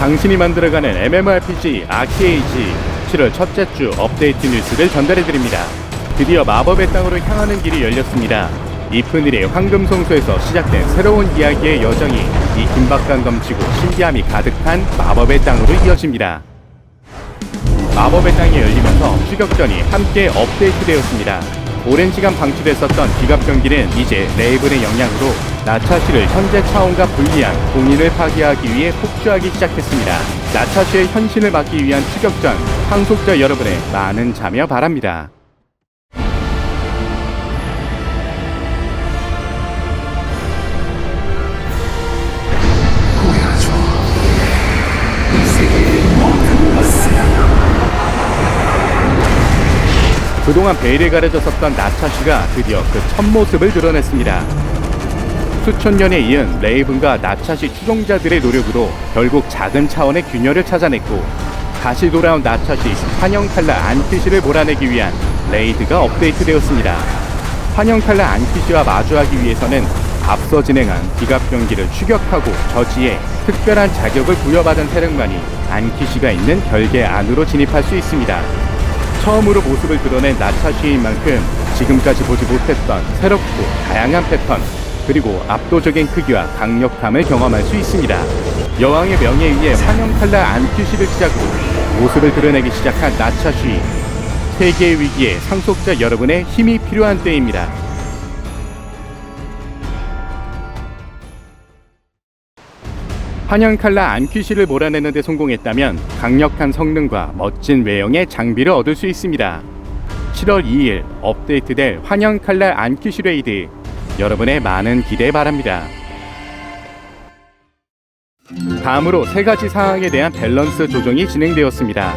당신이 만들어가는 MMORPG 아키에이지 7월 첫째 주 업데이트 뉴스를 전달해드립니다. 드디어 마법의 땅으로 향하는 길이 열렸습니다. 이쁜일의 황금성소에서 시작된 새로운 이야기의 여정이 이 긴박감 넘치고 신비함이 가득한 마법의 땅으로 이어집니다. 마법의 땅이 열리면서 추격전이 함께 업데이트되었습니다. 오랜 시간 방출했었던 기갑 경기는 이제 레이븐의 영향으로 나차시를 현재 차원과 분리한 공인을 파괴하기 위해 폭주하기 시작했습니다. 나차시의 현신을 막기 위한 추격전, 상속자 여러분의 많은 참여 바랍니다. 그동안 베일에 가려졌었던 나차시가 드디어 그 첫 모습을 드러냈습니다. 수천 년에 이은 레이븐과 나차시 추종자들의 노력으로 결국 작은 차원의 균열을 찾아냈고 다시 돌아온 나차시 환영 칼라 안키시를 몰아내기 위한 레이드가 업데이트되었습니다. 환영 칼라 안키시와 마주하기 위해서는 앞서 진행한 기갑 경기를 추격하고 저지에 특별한 자격을 부여받은 세력만이 안키시가 있는 결계 안으로 진입할 수 있습니다. 처음으로 모습을 드러낸 나차시인 만큼 지금까지 보지 못했던 새롭고 다양한 패턴 그리고 압도적인 크기와 강력함을 경험할 수 있습니다. 여왕의 명에 의해 환영 칼라 안큐시를 시작으로 모습을 드러내기 시작한 나차시 세계의 위기에 상속자 여러분의 힘이 필요한 때입니다. 환영 칼라 안퀴시를 몰아내는 데 성공했다면 강력한 성능과 멋진 외형의 장비를 얻을 수 있습니다. 7월 2일 업데이트될 환영 칼라 안퀴시 레이드 여러분의 많은 기대 바랍니다. 다음으로 세 가지 사항에 대한 밸런스 조정이 진행되었습니다.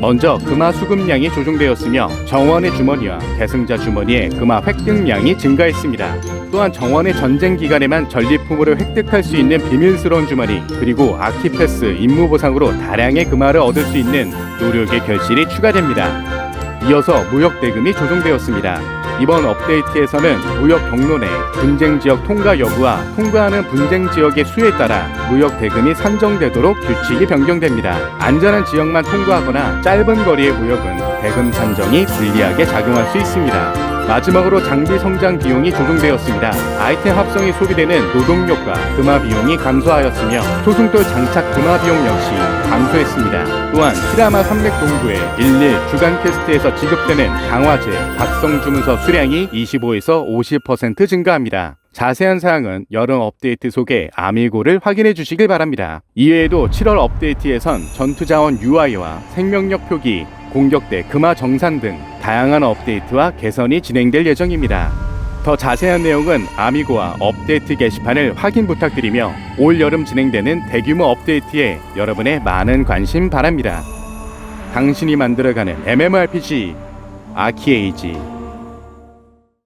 먼저 금화 수급량이 조정되었으며 정원의 주머니와 계승자 주머니의 금화 획득량이 증가했습니다. 또한 정원의 전쟁 기간에만 전리품으로 획득할 수 있는 비밀스러운 주머니 그리고 아키패스 임무 보상으로 다량의 금화를 얻을 수 있는 노력의 결실이 추가됩니다. 이어서 무역 대금이 조정되었습니다. 이번 업데이트에서는 무역 경로 내 분쟁 지역 통과 여부와 통과하는 분쟁 지역의 수에 따라 무역 대금이 산정되도록 규칙이 변경됩니다. 안전한 지역만 통과하거나 짧은 거리의 무역은 대금 산정이 불리하게 작용할 수 있습니다. 마지막으로 장비 성장 비용이 조정되었습니다. 아이템 합성이 소비되는 노동력과 금화 비용이 감소하였으며 소승돌 장착 금화 비용 역시 감소했습니다. 또한 히라마 산맥 동부의 11 주간 퀘스트에서 지급되는 강화제, 각성 주문서 수량이 25에서 50% 증가합니다. 자세한 사항은 여름 업데이트 속의 아미고를 확인해 주시길 바랍니다. 이외에도 7월 업데이트에선 전투 자원 UI와 생명력 표기, 공격대 금화 정산 등 다양한 업데이트와 개선이 진행될 예정입니다. 더 자세한 내용은 아미고와 업데이트 게시판을 확인 부탁드리며 올 여름 진행되는 대규모 업데이트에 여러분의 많은 관심 바랍니다. 당신이 만들어가는 MMORPG 아키에이지